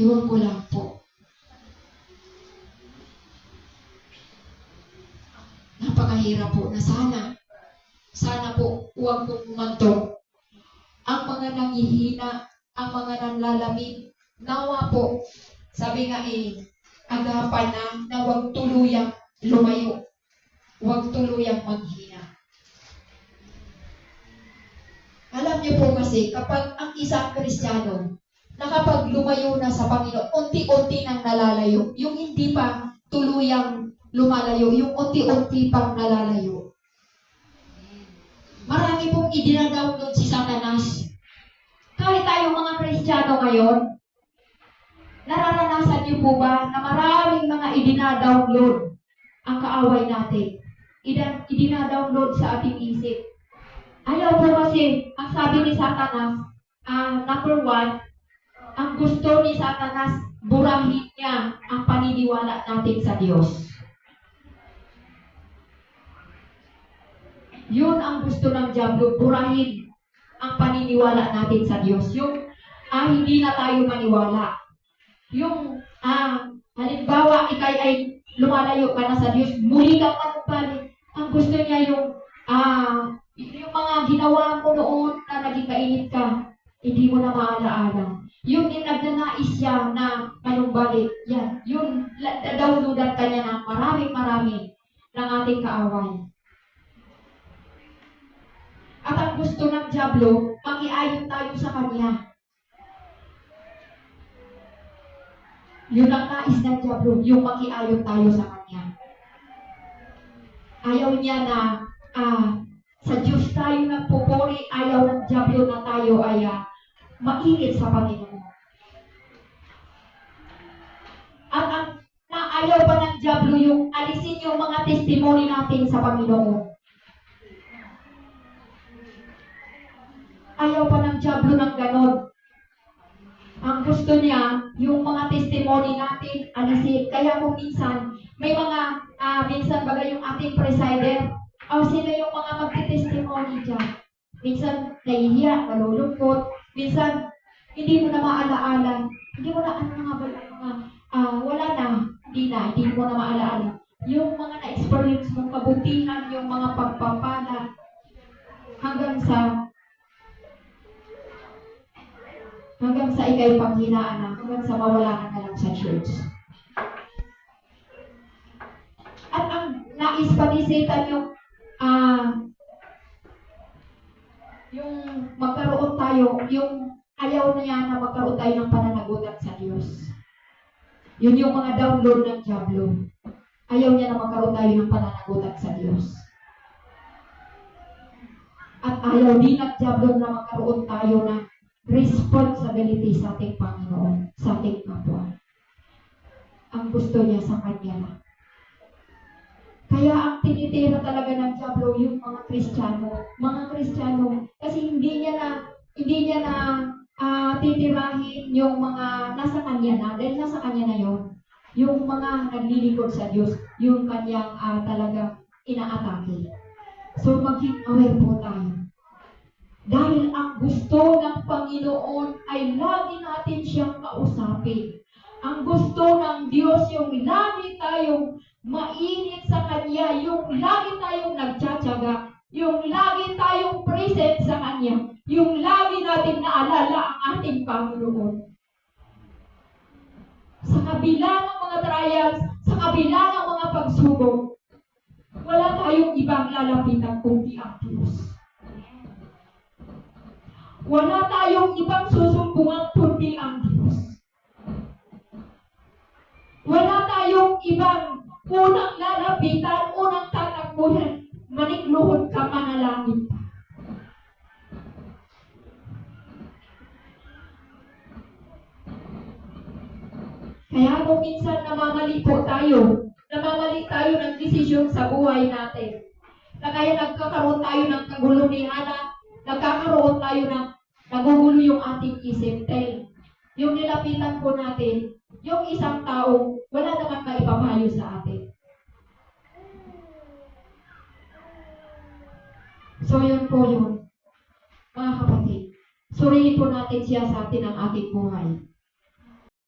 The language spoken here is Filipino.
Iwan ko lang po. Napakahirap po na sana. Sana po huwag po kumantong. Ang mga nangihina, ang mga nanlalamig, nawa po. Sabi nga eh, agapan na na huwag tuluyang lumayo. Huwag tuluyang maghina. Alam niyo po kasi, kapag ang isang Kristiyano, na kapag lumayo na sa Panginoon, unti-unti nang nalalayo. Yung hindi pa tuluyang lumalayo, yung unti-unti pang nalalayo. Marami pong idinadownload si Satanas. Kahit tayong mga Kristiyano ngayon, nararanasan niyo po ba na maraming mga idinadownload ang kaaway natin? Ida- idinadownload sa ating isip. Ayaw po kasi, ang sabi ni Satanas, ah, number one, ang gusto ni Satanas, burahin niya ang paniniwala natin sa Diyos. Yun ang gusto ng Diablo, burahin ang paniniwala natin sa Diyos. Yung ah, hindi na tayo maniwala. Yung ah, halimbawa, ikay ay lumalayo ka na sa Diyos, muli ka manumbalik. Ang gusto niya yung ah, yung mga ginawa mo noon na naging kainit ka, hindi mo na maalaala. Yan, yun, downloadan ka niya ng maraming marami ng ating kaaway. At ang gusto ng Diablo, mangiayon tayo sa Kanya. Yun ang nais ng Diablo, yung mangiayon tayo sa Kanya. Ayaw niya na ah, sa Diyos tayo nagpupuri, ayaw ng Diablo na tayo ay ah, mainit sa Panginoon. Ayaw pa ng Diablo yung alisin yung mga testimony natin sa Panginoon. Ayaw pa ng Diablo ng ganon. Ang gusto niya, yung mga testimony natin, alisin. Kaya kung minsan, may mga, ah, minsan baga yung ating presider, o sino yung mga magte-testimony dyan? Minsan, nahihiya, nalulungkot. Minsan, hindi mo na maalaala. Hindi mo na, ano nga ba, mga, ah, wala na, hindi na, hindi mo na maalaala. Yung mga na-experience mong kabutihan, yung mga pagpapala, hanggang sa hanggang sa ikay panghinaan na, hanggang sa mawala ka na lang sa church. At ang nais pa ni Satan yung ah yung magkaroon tayo, yung ayaw niya na magkaroon tayo ng pananagutan sa Diyos. Yun yung mga download ng Diablo. Ayaw niya na magkaroon tayo ng pananagutan sa Diyos. At ayaw din ng Diablo na magkaroon tayo ng responsibility sa ating Panginoon, sa ating kapwa. Ang gusto niya sa Kanya lang. Kaya ang tinitira talaga ng Diablo yung mga Kristiyano, mga Kristiyano, kasi hindi niya na, hindi niya na ah, titirahin yung mga nasa Kanya na, dahil nasa Kanya na yon yung mga naglilingkod sa Diyos, yung Kanyang ah, talaga inaatake. So maging aware po tayo. Dahil ang gusto ng Panginoon ay lagi natin siyang kausapin. Ang gusto ng Diyos yung lagi tayong mainit sa Kanya, yung lagi tayong nagtsatsaga, yung lagi tayong present sa Kanya, yung lagi natin naalala ating Panginoon. Sa kabila ng mga trials, sa kabila ng mga pagsubok, wala tayong ibang lalapitan kundi ang Diyos. Wala tayong ibang susumbungan kundi ang Diyos. Wala tayong ibang unang lalapitan, unang tatakbuhan, manikluhod ka kung minsan namamali po tayo, namamali tayo ng desisyon sa buhay natin, na kaya nagkakaroon tayo ng kagulumihanan, nagkakaroon tayo ng nagugulo yung ating isip. Dahil yung nilapitan po natin, yung isang tao, wala naman maipapayo sa atin. So yun po yun, mga kapatid. Suriin po natin siya sa atin ang ating buhay.